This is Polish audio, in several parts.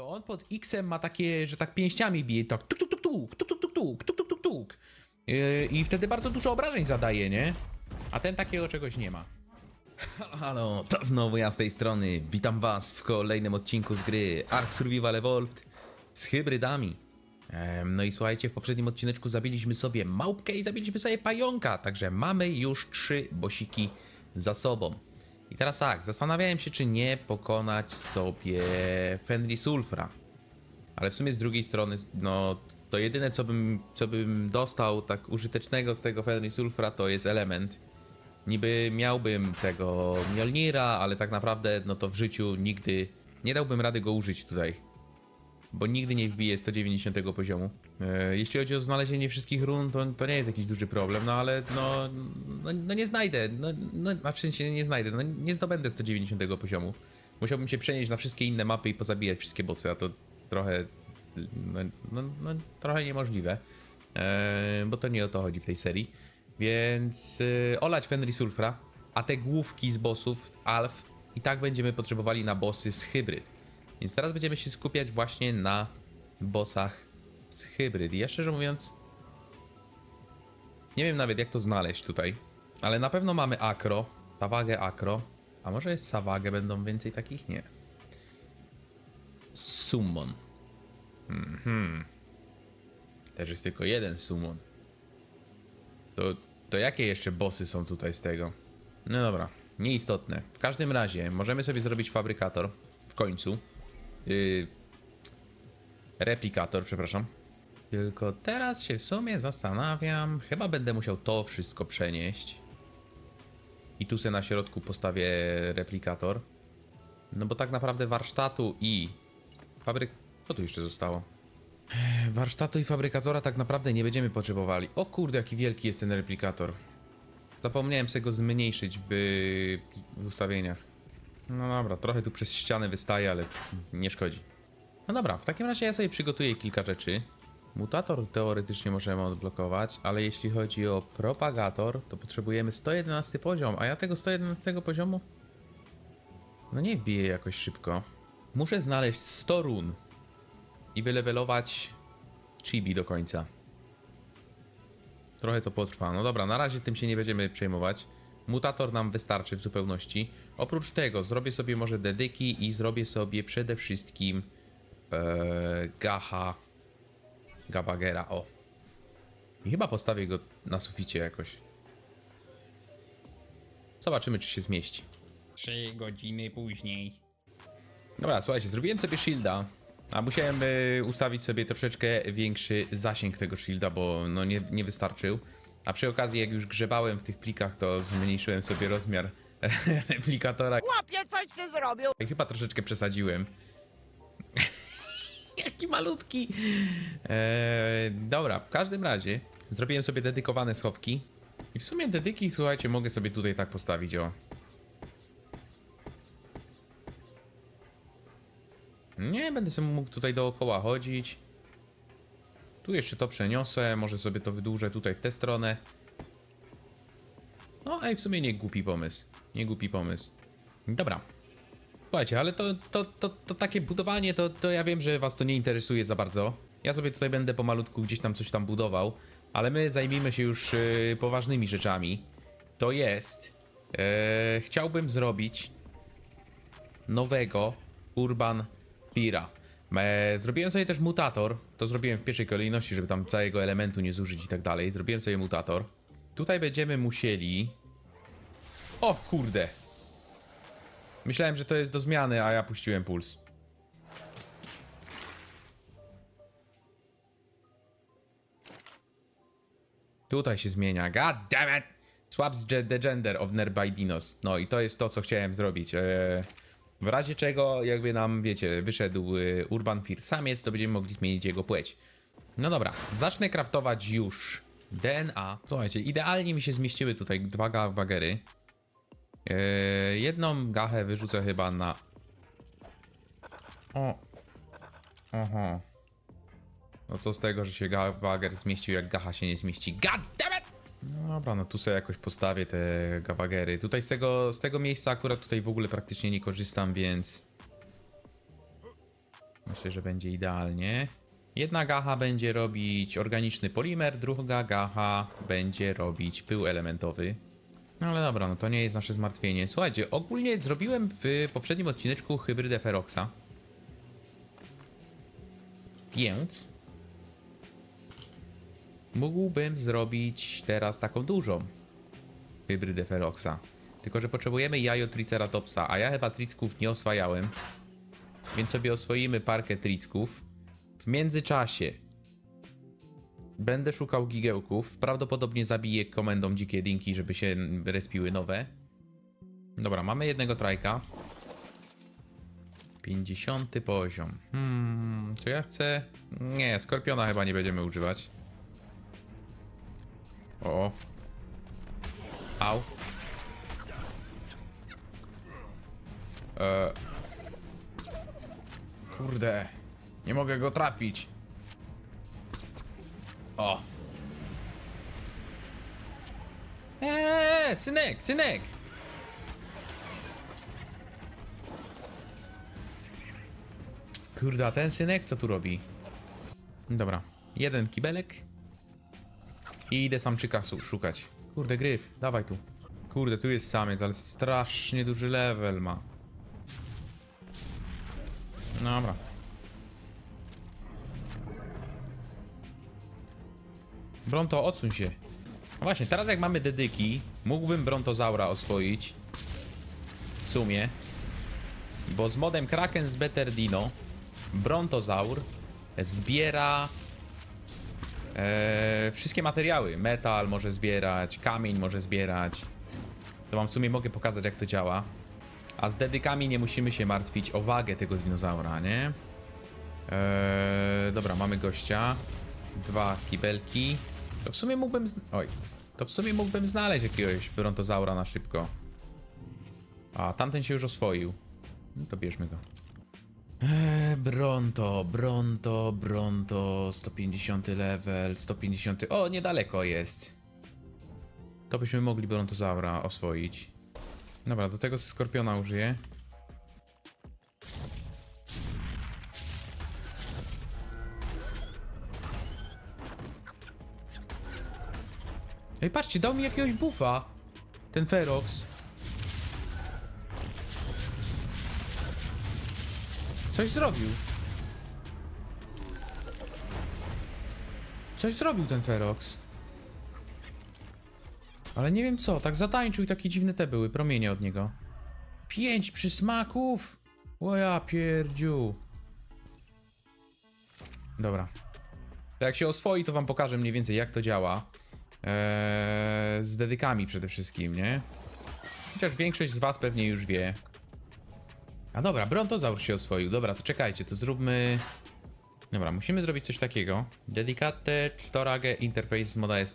to on pod X-em ma takie, że tak pięściami bije, tak tuk, tuk, tuk, tuk, tuk, tuk, tuk, tuk, tuk, tuk, tuk. Yy, I wtedy bardzo dużo obrażeń zadaje, nie? A ten takiego czegoś nie ma. Halo, to znowu ja z tej strony. Witam was w kolejnym odcinku z gry Ark Survival Evolved z hybrydami. No i słuchajcie, w poprzednim odcineczku zabiliśmy sobie małpkę i zabiliśmy sobie pająka, także mamy już trzy bosiki za sobą. I teraz tak, zastanawiałem się, czy nie pokonać sobie Fenry Sulfra. Ale w sumie z drugiej strony, no to jedyne co bym, co bym dostał tak użytecznego z tego Fenry Sulfra to jest element. Niby miałbym tego Mjolnira, ale tak naprawdę no to w życiu nigdy nie dałbym rady go użyć tutaj. Bo nigdy nie wbiję 190 poziomu. E, jeśli chodzi o znalezienie wszystkich run, to, to nie jest jakiś duży problem, no ale no, no, no nie znajdę, no, no a w nie znajdę, no nie zdobędę 190 poziomu. Musiałbym się przenieść na wszystkie inne mapy i pozabijać wszystkie bossy, a to trochę, no, no, no trochę niemożliwe. E, bo to nie o to chodzi w tej serii. Więc e, olać Fenry Sulfra, a te główki z bossów, Alf, i tak będziemy potrzebowali na bossy z hybryd. Więc teraz będziemy się skupiać właśnie na bossach z hybryd. I ja szczerze mówiąc, nie wiem nawet jak to znaleźć tutaj, ale na pewno mamy akro, sawagę akro, a może jest sawagę, będą więcej takich? Nie. Summon. Mhm. Też jest tylko jeden summon. To, to jakie jeszcze bossy są tutaj z tego? No dobra, nieistotne. W każdym razie możemy sobie zrobić fabrykator w końcu. Yy, replikator, przepraszam. Tylko teraz się w sumie zastanawiam. Chyba będę musiał to wszystko przenieść. I tu sobie na środku postawię replikator. No bo tak naprawdę warsztatu i fabryk... Co tu jeszcze zostało? Warsztatu i fabrykatora tak naprawdę nie będziemy potrzebowali. O kurde, jaki wielki jest ten replikator. Zapomniałem sobie go zmniejszyć w, w ustawieniach. No dobra, trochę tu przez ścianę wystaje, ale nie szkodzi. No dobra, w takim razie ja sobie przygotuję kilka rzeczy. Mutator teoretycznie możemy odblokować, ale jeśli chodzi o propagator, to potrzebujemy 111 poziom, a ja tego 111 poziomu no nie wbiję jakoś szybko. Muszę znaleźć 100 run i wylevelować Chibi do końca. Trochę to potrwa. No dobra, na razie tym się nie będziemy przejmować. Mutator nam wystarczy w zupełności. Oprócz tego zrobię sobie może dedyki i zrobię sobie przede wszystkim e, Gaha Gabagera. O. I chyba postawię go na suficie jakoś. Zobaczymy, czy się zmieści. Trzy godziny później. Dobra, słuchajcie, zrobiłem sobie shielda, a musiałem y, ustawić sobie troszeczkę większy zasięg tego shielda, bo no nie, nie wystarczył. A przy okazji, jak już grzebałem w tych plikach, to zmniejszyłem sobie rozmiar replikatora Chłopie, coś ty zrobił! i chyba troszeczkę przesadziłem. Jaki malutki! Eee, dobra, w każdym razie zrobiłem sobie dedykowane schowki. I w sumie dedyki, słuchajcie, mogę sobie tutaj tak postawić, o. Nie, będę sobie mógł tutaj dookoła chodzić. Tu jeszcze to przeniosę, może sobie to wydłużę tutaj w tę stronę. No, ej, w sumie nie głupi pomysł. Nie głupi pomysł. Dobra. Słuchajcie, ale to, to, to, to takie budowanie, to, to ja wiem, że was to nie interesuje za bardzo. Ja sobie tutaj będę pomalutku gdzieś tam coś tam budował, ale my zajmijmy się już yy, poważnymi rzeczami. To jest... Yy, chciałbym zrobić nowego Urban Pira. E, Zrobiłem sobie też mutator. To zrobiłem w pierwszej kolejności, żeby tam całego elementu nie zużyć i tak dalej. Zrobiłem sobie mutator. Tutaj będziemy musieli. O kurde! Myślałem, że to jest do zmiany, a ja puściłem puls. Tutaj się zmienia. God damn it! Swaps the gender of Nerbidinos. No i to jest to, co chciałem zrobić. Eee, w razie czego, jakby nam, wiecie, wyszedł y, Urban Fear samiec, to będziemy mogli zmienić jego płeć. No dobra, zacznę kraftować już DNA. Słuchajcie, idealnie mi się zmieściły tutaj dwa gawagery. Eee, jedną gachę wyrzucę chyba na... O. Oho. No co z tego, że się gawager zmieścił, jak gacha się nie zmieści. God! No dobra, no tu sobie jakoś postawię te gawagery. Tutaj z tego, z tego miejsca akurat tutaj w ogóle praktycznie nie korzystam, więc... Myślę, że będzie idealnie. Jedna gacha będzie robić organiczny polimer, druga gacha będzie robić pył elementowy. No ale dobra, no to nie jest nasze zmartwienie. Słuchajcie, ogólnie zrobiłem w poprzednim odcineczku hybrydę Feroxa. Więc mógłbym zrobić teraz taką dużą hybrydę Feroxa. Tylko, że potrzebujemy jajo Triceratopsa, a ja chyba tricków nie oswajałem. Więc sobie oswoimy parkę tricków. W międzyczasie będę szukał gigiełków. Prawdopodobnie zabiję komendą dzikie dinki, żeby się respiły nowe. Dobra, mamy jednego trajka. 50 poziom. Hmm, czy ja chcę? Nie, skorpiona chyba nie będziemy używać. O. Au. E... Kurde. Nie mogę go trafić. O. Eee, synek, synek. Kurde, a ten synek co tu robi? Dobra, jeden kibelek. I idę samczyka szukać. Kurde, gryf, dawaj tu. Kurde, tu jest samiec, ale strasznie duży level ma. Dobra. Bronto, odsuń się. No właśnie, teraz jak mamy dedyki, mógłbym Brontozaura oswoić. W sumie. Bo z modem Kraken z Better Dino Brontozaur zbiera e, wszystkie materiały. Metal może zbierać, kamień może zbierać. To wam w sumie mogę pokazać jak to działa. A z dedykami nie musimy się martwić o wagę tego dinozaura, nie? Eee, dobra, mamy gościa. Dwa kibelki. To w sumie mógłbym. Oj. To w sumie mógłbym znaleźć jakiegoś brontozaura na szybko. A tamten się już oswoił. No to bierzmy go. Eee, Bronto, Bronto, Bronto, 150 level, 150. O, niedaleko jest. To byśmy mogli Brontozaura oswoić. Dobra, do tego skorpiona użyję. Ej, patrzcie, dał mi jakiegoś buffa. Ten Ferox. Coś zrobił. Coś zrobił ten Ferox. Ale nie wiem co, tak zatańczył i takie dziwne te były, promienie od niego. Pięć przysmaków? O ja pierdziu. Dobra. To jak się oswoi, to wam pokażę mniej więcej jak to działa. Eee, z dedykami przede wszystkim, nie? Chociaż większość z was pewnie już wie. A dobra, Brontozaur się oswoił. Dobra, to czekajcie, to zróbmy... Dobra, musimy zrobić coś takiego. Dedicate Storage Interface z Moda S+.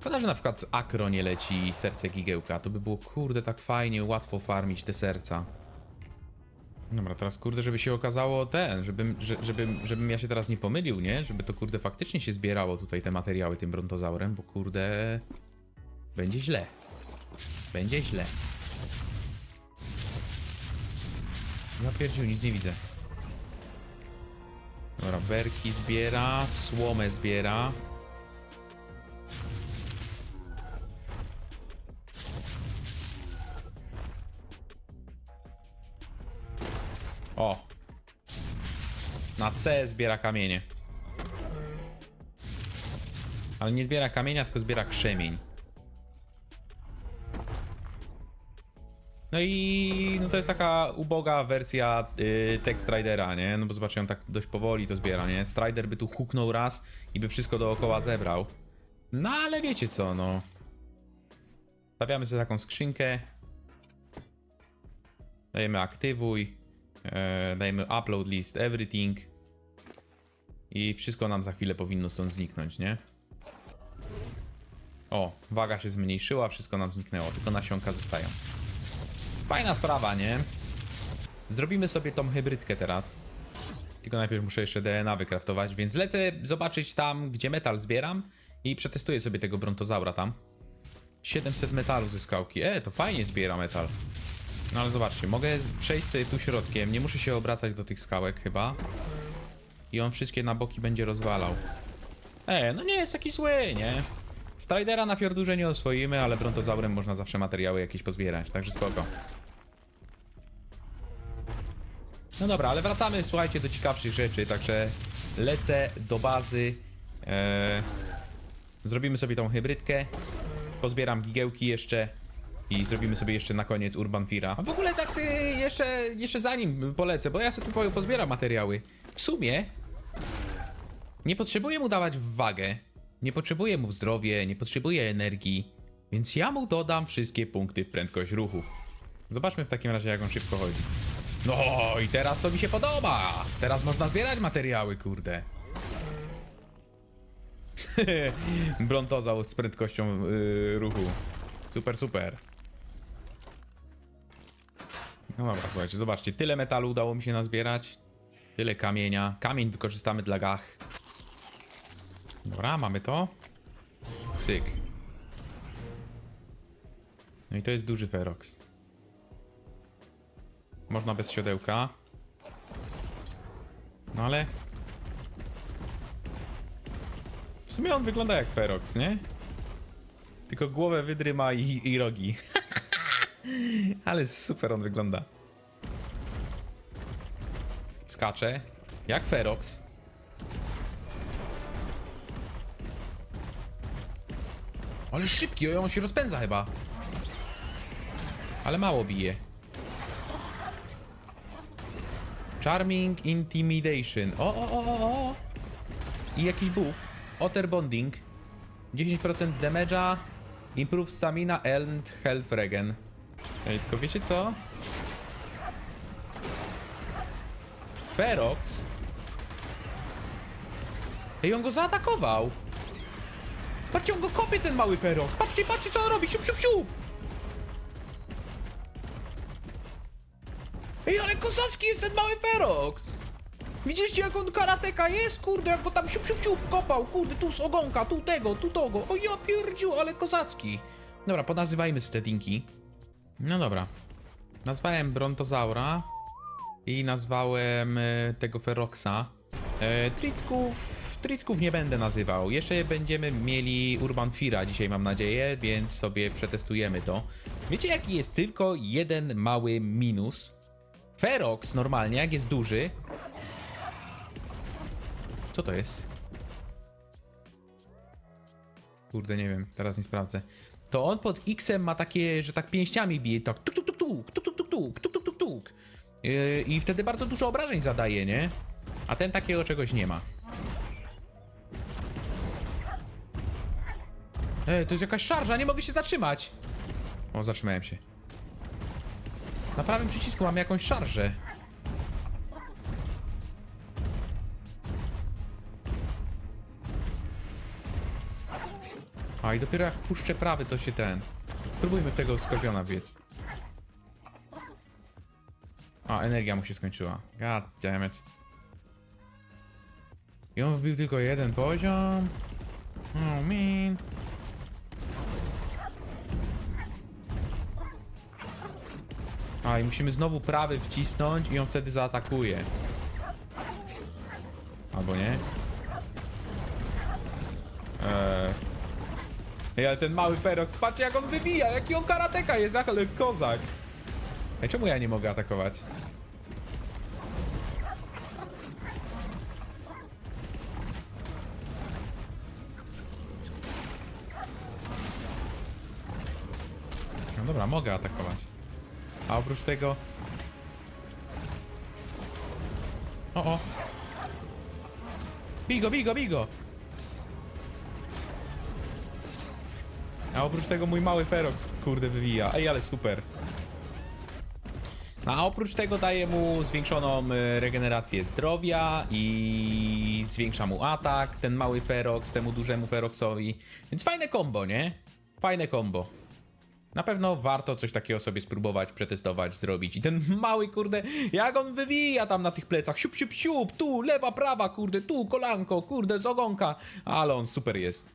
Szkoda, że na przykład z Akro nie leci serce gigiełka. To by było kurde tak fajnie, łatwo farmić te serca. Dobra, teraz kurde, żeby się okazało ten, żebym, że- żebym, żebym ja się teraz nie pomylił, nie? Żeby to kurde faktycznie się zbierało tutaj te materiały tym brontozaurem, bo kurde... Będzie źle. Będzie źle. Ja pierdziu, nic nie widzę. Dobra, berki zbiera, słomę zbiera. O! Na C zbiera kamienie. Ale nie zbiera kamienia, tylko zbiera krzemień. No i no to jest taka uboga wersja y, Text Ridera, nie? No bo zobaczcie, on tak dość powoli to zbiera, nie? Strider by tu huknął raz i by wszystko dookoła zebrał. No ale wiecie co, no. Stawiamy sobie taką skrzynkę. Dajemy aktywuj. E, dajemy upload list everything. I wszystko nam za chwilę powinno stąd zniknąć, nie? O, waga się zmniejszyła, wszystko nam zniknęło, tylko nasionka zostają. Fajna sprawa, nie? Zrobimy sobie tą hybrydkę teraz. Tylko najpierw muszę jeszcze DNA wykraftować, więc lecę zobaczyć tam, gdzie metal zbieram i przetestuję sobie tego brontozaura tam. 700 metalu ze skałki. E, to fajnie zbiera metal. No ale zobaczcie, mogę przejść sobie tu środkiem, nie muszę się obracać do tych skałek chyba. I on wszystkie na boki będzie rozwalał. E, no nie jest taki zły, nie? Stridera na Fjordurze nie oswoimy, ale Brontozaurem można zawsze materiały jakieś pozbierać, także spoko. No dobra, ale wracamy, słuchajcie, do ciekawszych rzeczy, także lecę do bazy. E, zrobimy sobie tą hybrydkę. Pozbieram gigiełki jeszcze. I zrobimy sobie jeszcze na koniec Urban Fira. A w ogóle tak y, jeszcze, jeszcze zanim polecę, bo ja sobie tu po- pozbieram materiały. W sumie nie potrzebuję mu dawać wagę. Nie potrzebuję mu zdrowie, nie potrzebuję energii. Więc ja mu dodam wszystkie punkty w prędkość ruchu. Zobaczmy w takim razie, jak on szybko chodzi. No i teraz to mi się podoba. Teraz można zbierać materiały, kurde. Brontozał z prędkością yy, ruchu. Super, super. No dobra, słuchajcie, zobaczcie, tyle metalu udało mi się nazbierać. Tyle kamienia. Kamień wykorzystamy dla gach. Dobra, mamy to. Cyk. No i to jest duży Ferox. Można bez siodełka. No ale... W sumie on wygląda jak Ferox, nie? Tylko głowę wydry ma i, i rogi. ale super on wygląda. Skacze. Jak Ferox. Ale szybki, on się rozpędza chyba. Ale mało bije. Charming Intimidation. O, o, o, o, o. I jakiś buff. Otter Bonding. 10% damage'a. Improve stamina and health regen. Ej, tylko wiecie co? Ferox. Ej, on go zaatakował. Patrzcie, on go kopie ten mały Ferox. Patrzcie, patrzcie co on robi. Siup, siup, siup. Ale kozacki jest ten mały Ferox! Widzieliście jak on karateka jest? Kurde, jak go tam siup, siup, siup kopał. Kurde, tu z ogonka, tu tego, tu tego. O ja pierdziu, ale kozacki. Dobra, ponazywajmy te dinki. No dobra. Nazwałem Brontozaura i nazwałem e, tego Feroxa. E, tricków, tricków nie będę nazywał. Jeszcze będziemy mieli Urban Fira dzisiaj mam nadzieję, więc sobie przetestujemy to. Wiecie jaki jest tylko jeden mały minus? Ferox normalnie, jak jest duży. Co to jest? Kurde, nie wiem, teraz nie sprawdzę. To on pod X-em ma takie, że tak pięściami bije, tak tuk tuk tuk tuk, tuk tuk tuk tuk, tuk tuk. Yy, I wtedy bardzo dużo obrażeń zadaje, nie? A ten takiego czegoś nie ma. Ej, to jest jakaś szarża, nie mogę się zatrzymać. O, zatrzymałem się. Na prawym przycisku mamy jakąś szarżę. A i dopiero jak puszczę prawy, to się ten. Spróbujmy w tego skorpiona wbiec. A, energia mu się skończyła. God damn it. I on wbił tylko jeden poziom. Oh man. A, i musimy znowu prawy wcisnąć i on wtedy zaatakuje. Albo nie? Eee. Ej, ale ten mały Ferox, patrzcie jak on wybija, jaki on karateka jest, ale kozak. Ej, czemu ja nie mogę atakować? Oprócz tego... O, o. Bigo, bigo, bigo! A oprócz tego mój mały Ferox, kurde, wywija. Ej, ale super. A oprócz tego daje mu zwiększoną e, regenerację zdrowia i zwiększa mu atak, ten mały Ferox, temu dużemu Feroxowi. Więc fajne combo, nie? Fajne combo. Na pewno warto coś takiego sobie spróbować, przetestować, zrobić. I ten mały, kurde, jak on wywija tam na tych plecach. Siup, siup, siup, tu, lewa, prawa, kurde, tu, kolanko, kurde, z ogonka. Ale on super jest.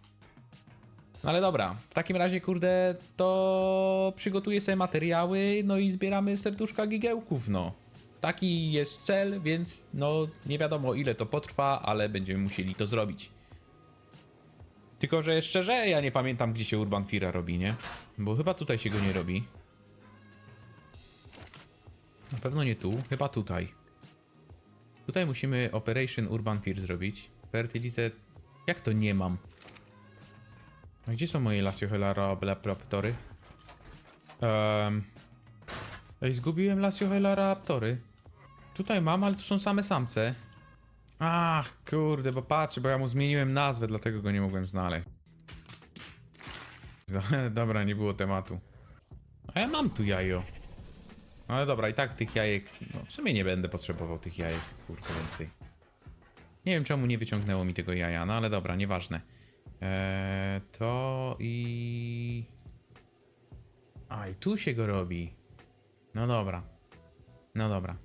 No ale dobra, w takim razie, kurde, to przygotuję sobie materiały, no i zbieramy serduszka gigiełków, no. Taki jest cel, więc no nie wiadomo ile to potrwa, ale będziemy musieli to zrobić. Tylko, że szczerze, ja nie pamiętam, gdzie się Urban Fira robi, nie? Bo chyba tutaj się go nie robi. Na pewno nie tu, chyba tutaj. Tutaj musimy Operation Urban Fear zrobić. Fertilizer... Jak to nie mam? A gdzie są moje Lasiohelaraptory? Um... Ej, zgubiłem Lasiohelaraptory. Tutaj mam, ale to są same samce. Ach, kurde, bo patrzę, bo ja mu zmieniłem nazwę, dlatego go nie mogłem znaleźć. Dobra, nie było tematu. A ja mam tu jajo. No Ale dobra, i tak tych jajek. No, w sumie nie będę potrzebował tych jajek, kurde, więcej. Nie wiem czemu nie wyciągnęło mi tego jaja, no ale dobra, nieważne. Eee, to i. A i tu się go robi. No dobra. No dobra.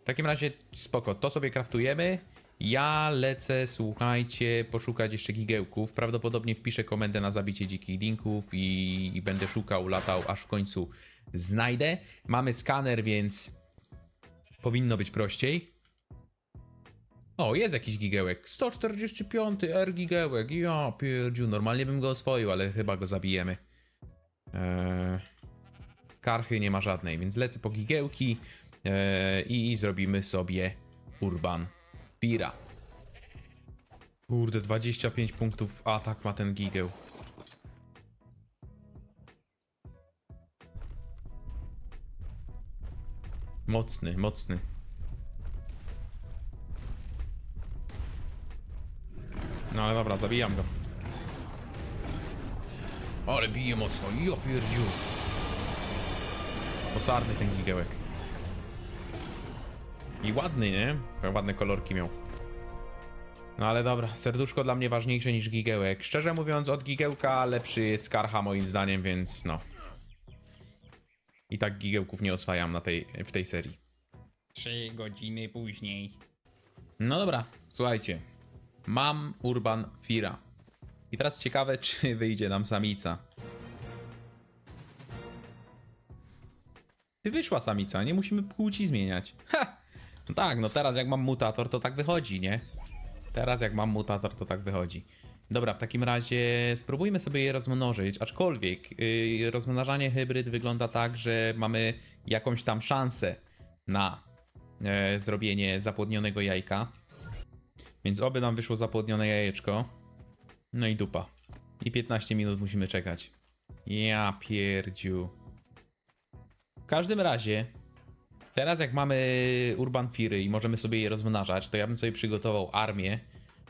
W takim razie spoko, to sobie kraftujemy. Ja lecę, słuchajcie, poszukać jeszcze gigiełków. Prawdopodobnie wpiszę komendę na zabicie dzikich linków i, i będę szukał, latał, aż w końcu znajdę. Mamy skaner, więc powinno być prościej. O, jest jakiś gigiełek. 145 R gigiełek. Ja pierdziu, normalnie bym go oswoił, ale chyba go zabijemy. Eee, karchy nie ma żadnej, więc lecę po gigiełki eee, i zrobimy sobie Urban Pira. Kurde, 25 punktów atak ma ten gigieł. Mocny, mocny. No ale dobra, zabijam go. Ale bije mocno, ja pierdziu. Mocarny ten gigiełek. I ładny, nie? Tak ładne kolorki miał. No ale dobra, serduszko dla mnie ważniejsze niż gigiełek. Szczerze mówiąc, od gigiełka lepszy jest karcha moim zdaniem, więc no. I tak gigiełków nie oswajam na tej, w tej serii. Trzy godziny później. No dobra, słuchajcie. Mam Urban Fira. I teraz ciekawe, czy wyjdzie nam samica. Ty wyszła samica, nie musimy płci zmieniać. Ha! No tak, no teraz jak mam mutator, to tak wychodzi, nie? Teraz jak mam mutator, to tak wychodzi. Dobra, w takim razie spróbujmy sobie je rozmnożyć, aczkolwiek yy, rozmnażanie hybryd wygląda tak, że mamy jakąś tam szansę na e, zrobienie zapłodnionego jajka. Więc oby nam wyszło zapłodnione jajeczko. No i dupa. I 15 minut musimy czekać. Ja pierdziu. W każdym razie, teraz jak mamy Urban Firy i możemy sobie je rozmnażać, to ja bym sobie przygotował armię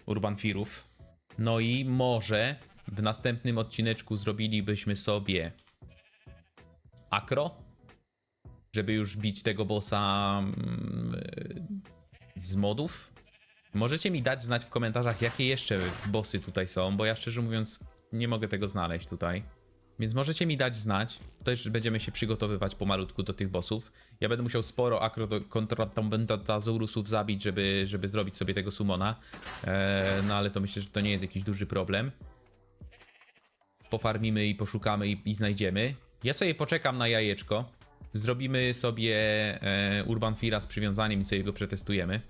Urban Firów. No i może w następnym odcineczku zrobilibyśmy sobie Akro, żeby już bić tego bossa mm, z modów. Możecie mi dać znać w komentarzach, jakie jeszcze bossy tutaj są, bo ja szczerze mówiąc nie mogę tego znaleźć tutaj. Więc możecie mi dać znać. Też będziemy się przygotowywać pomalutku do tych bossów. Ja będę musiał sporo akro do- kontra Taurusów zabić, żeby, żeby zrobić sobie tego sumona. Eee, no ale to myślę, że to nie jest jakiś duży problem. Pofarmimy i poszukamy i, i znajdziemy. Ja sobie poczekam na jajeczko. Zrobimy sobie e, Urban Fira z przywiązaniem i sobie go przetestujemy.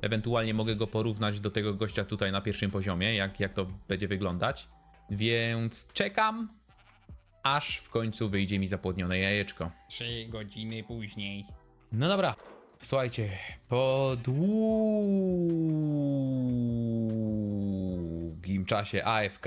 Ewentualnie mogę go porównać do tego gościa tutaj na pierwszym poziomie, jak, jak to będzie wyglądać. Więc czekam, aż w końcu wyjdzie mi zapłodnione jajeczko. Trzy godziny później. No dobra, słuchajcie, po długim czasie AFK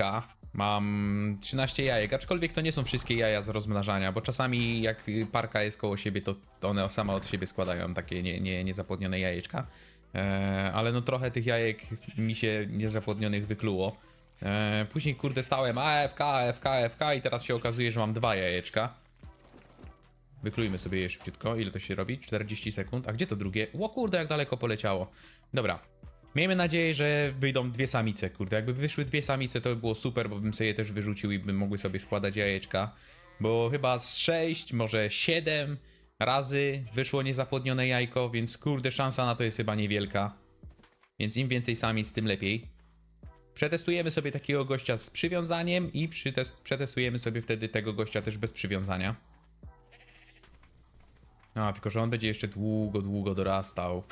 mam 13 jajek, aczkolwiek to nie są wszystkie jaja z rozmnażania, bo czasami jak parka jest koło siebie, to one same od siebie składają takie nie, nie, niezapłodnione jajeczka. Eee, ale no trochę tych jajek mi się niezapłodnionych wykluło. Eee, później kurde stałem AFK, AFK, AFK i teraz się okazuje, że mam dwa jajeczka. Wyklujmy sobie je szybciutko. Ile to się robi? 40 sekund. A gdzie to drugie? O kurde, jak daleko poleciało. Dobra. Miejmy nadzieję, że wyjdą dwie samice, kurde. Jakby wyszły dwie samice, to by było super, bo bym sobie je też wyrzucił i by mogły sobie składać jajeczka. Bo chyba z 6, może 7 razy wyszło niezapłodnione jajko, więc kurde, szansa na to jest chyba niewielka. Więc im więcej samic, tym lepiej. Przetestujemy sobie takiego gościa z przywiązaniem i przetestujemy sobie wtedy tego gościa też bez przywiązania. A, tylko że on będzie jeszcze długo, długo dorastał.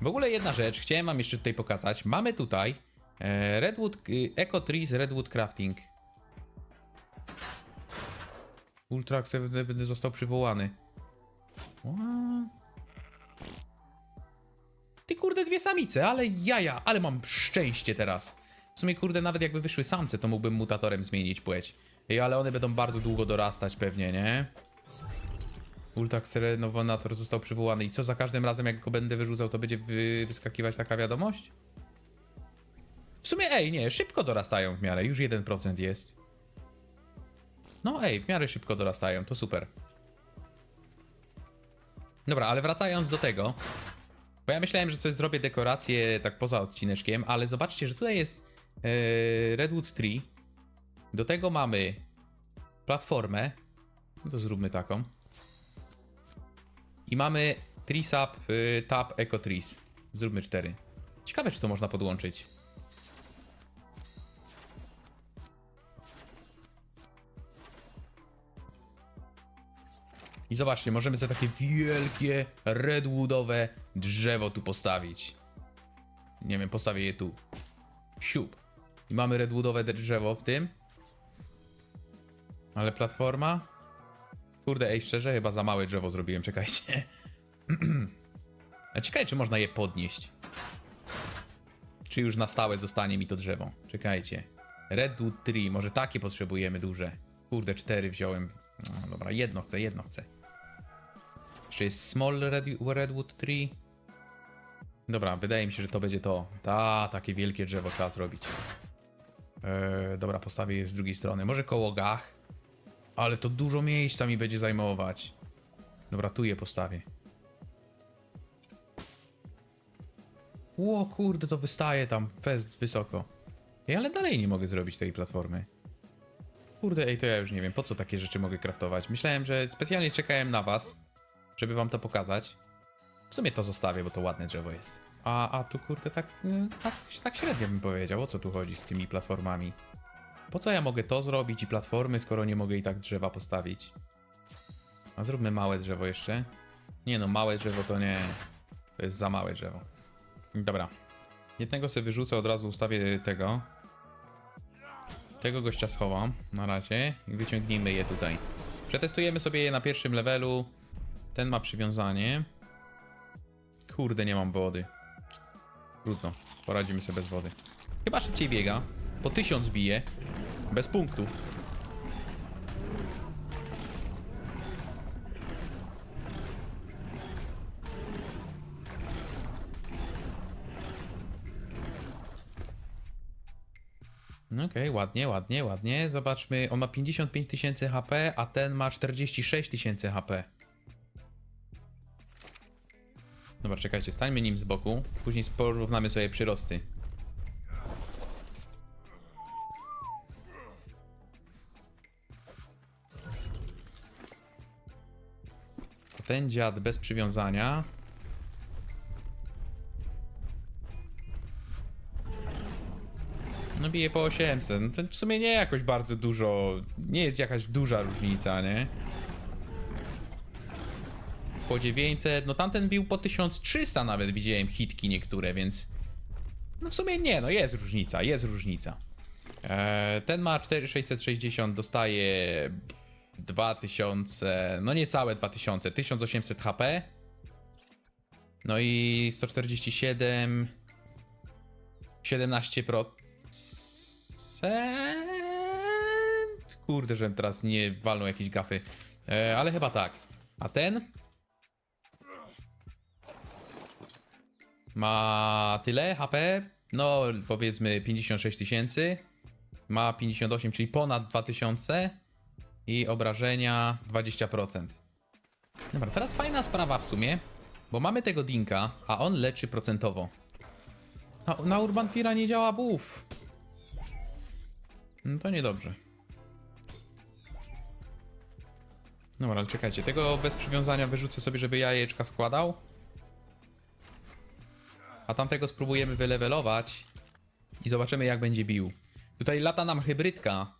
W ogóle jedna rzecz, chciałem wam jeszcze tutaj pokazać. Mamy tutaj e, Redwood, y, Eco Trees Redwood Crafting. Ultrax będę został przywołany. Ty kurde dwie samice, ale jaja, ale mam szczęście teraz. W sumie kurde nawet jakby wyszły samce, to mógłbym mutatorem zmienić płeć. Ej, ale one będą bardzo długo dorastać pewnie, nie? Ultax Renovonator został przywołany i co za każdym razem jak go będę wyrzucał to będzie wy wyskakiwać taka wiadomość? W sumie ej, nie, szybko dorastają w miarę, już 1% jest. No ej, w miarę szybko dorastają, to super. Dobra, ale wracając do tego, bo ja myślałem, że coś zrobię dekorację tak poza odcineczkiem, ale zobaczcie, że tutaj jest Redwood Tree. Do tego mamy platformę. No to zróbmy taką. I mamy Treesap y, Tab Eco Trees. Zróbmy cztery. Ciekawe, czy to można podłączyć. I zobaczcie, możemy sobie takie wielkie, redwoodowe drzewo tu postawić. Nie wiem, postawię je tu. Siup. I mamy redwoodowe drzewo w tym. Ale platforma? Kurde, ej, szczerze, chyba za małe drzewo zrobiłem, czekajcie. A ciekawe, czy można je podnieść. Czy już na stałe zostanie mi to drzewo? Czekajcie. Redwood Tree, może takie potrzebujemy duże. Kurde, cztery wziąłem. No, dobra, jedno chcę, jedno chcę. Jeszcze jest Small Red, Redwood Tree. Dobra, wydaje mi się, że to będzie to. Ta, takie wielkie drzewo trzeba zrobić. Eee, dobra, postawię je z drugiej strony. Może koło gach. Ale to dużo miejsca mi będzie zajmować. Dobra, tu je postawię. Ło, kurde, to wystaje tam fest wysoko. Ej, ale dalej nie mogę zrobić tej platformy. Kurde, ej, to ja już nie wiem, po co takie rzeczy mogę kraftować. Myślałem, że specjalnie czekałem na was, żeby wam to pokazać. W sumie to zostawię, bo to ładne drzewo jest. A, a tu kurde, tak, mm, tak, tak średnio bym powiedział, o co tu chodzi z tymi platformami. Po co ja mogę to zrobić i platformy, skoro nie mogę i tak drzewa postawić? A zróbmy małe drzewo jeszcze. Nie no, małe drzewo to nie. To jest za małe drzewo. Dobra. Jednego sobie wyrzucę, od razu ustawię tego. Tego gościa schowam na razie wyciągnijmy je tutaj. Przetestujemy sobie je na pierwszym levelu. Ten ma przywiązanie. Kurde, nie mam wody. Trudno, poradzimy sobie bez wody. Chyba szybciej biega. Po tysiąc bije. Bez punktów. No Okej, ładnie, ładnie, ładnie. Zobaczmy, on ma 55 tysięcy HP, a ten ma 46 tysięcy HP. Dobra, czekajcie, stańmy nim z boku. Później porównamy sobie przyrosty. Ten dziad bez przywiązania. No bije po 800. No to w sumie nie jakoś bardzo dużo. Nie jest jakaś duża różnica, nie? Po 900. No tamten bił po 1300 nawet widziałem hitki niektóre, więc. No w sumie nie, no jest różnica, jest różnica. Eee, ten ma 4660, dostaje 2000, no niecałe 2000, 1800 HP. No i 147, 17%. Kurde, że teraz nie walną jakieś gafy. E, ale chyba tak. A ten? Ma tyle HP? No, powiedzmy 56 tysięcy. Ma 58, czyli ponad 2000. I obrażenia 20%. Dobra, teraz fajna sprawa w sumie. Bo mamy tego Dinka, a on leczy procentowo. Na, na Urban Fira nie działa buff. No to niedobrze. Dobra, ale czekajcie, tego bez przywiązania wyrzucę sobie, żeby jajeczka składał. A tamtego spróbujemy wylewelować. i zobaczymy jak będzie bił. Tutaj lata nam hybrydka,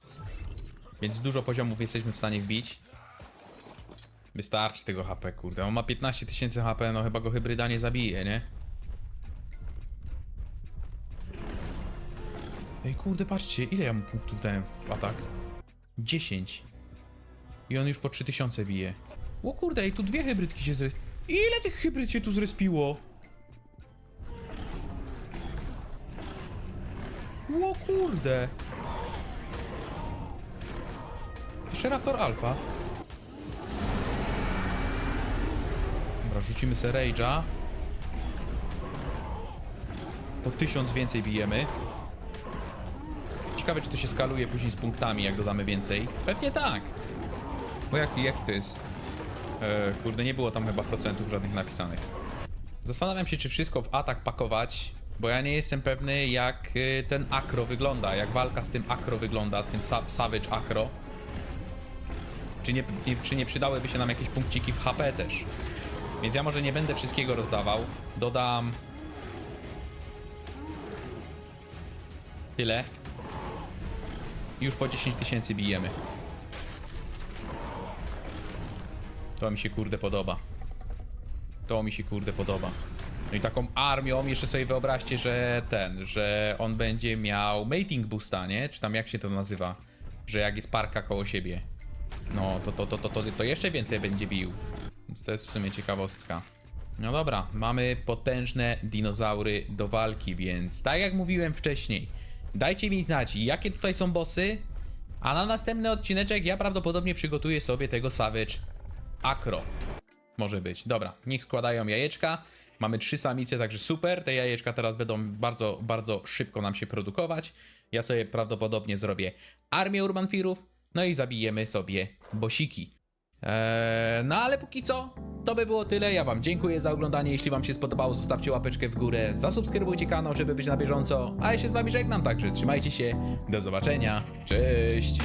więc dużo poziomów jesteśmy w stanie wbić. Wystarczy tego HP, kurde. On ma 15 tysięcy HP, no chyba go hybryda nie zabije, nie? Ej, kurde, patrzcie, ile ja mu punktów dałem w atak? 10. I on już po 3000 bije. O kurde, ej, tu dwie hybrydki się zre... Ile tych hybryd się tu zrespiło? O kurde. Jeszcze Raptor Alpha. Dobra, rzucimy se Rage'a. Po tysiąc więcej bijemy. Ciekawe, czy to się skaluje później z punktami, jak dodamy więcej. Pewnie tak. Bo jaki, jaki to jest? E, kurde, nie było tam chyba procentów żadnych napisanych. Zastanawiam się, czy wszystko w atak pakować, bo ja nie jestem pewny, jak y, ten akro wygląda, jak walka z tym akro wygląda, z tym sa Savage akro. Czy nie, nie, czy nie przydałyby się nam jakieś punkciki w HP też? Więc ja może nie będę wszystkiego rozdawał. Dodam... Tyle. Już po 10 tysięcy bijemy. To mi się kurde podoba. To mi się kurde podoba. No i taką armią, jeszcze sobie wyobraźcie, że ten, że on będzie miał mating boosta, nie? Czy tam jak się to nazywa? Że jak jest parka koło siebie. No, to, to, to, to, to, to jeszcze więcej będzie bił. Więc to jest w sumie ciekawostka. No dobra, mamy potężne dinozaury do walki, więc tak jak mówiłem wcześniej, dajcie mi znać, jakie tutaj są bossy, a na następny odcineczek ja prawdopodobnie przygotuję sobie tego Savage Acro. Może być. Dobra, niech składają jajeczka. Mamy trzy samice, także super. Te jajeczka teraz będą bardzo, bardzo szybko nam się produkować. Ja sobie prawdopodobnie zrobię armię urbanfirów, no i zabijemy sobie bosiki. Eee, no ale póki co, to by było tyle. Ja wam dziękuję za oglądanie. Jeśli wam się spodobało, zostawcie łapeczkę w górę, zasubskrybujcie kanał, żeby być na bieżąco. A ja się z wami żegnam, także trzymajcie się. Do zobaczenia. Cześć!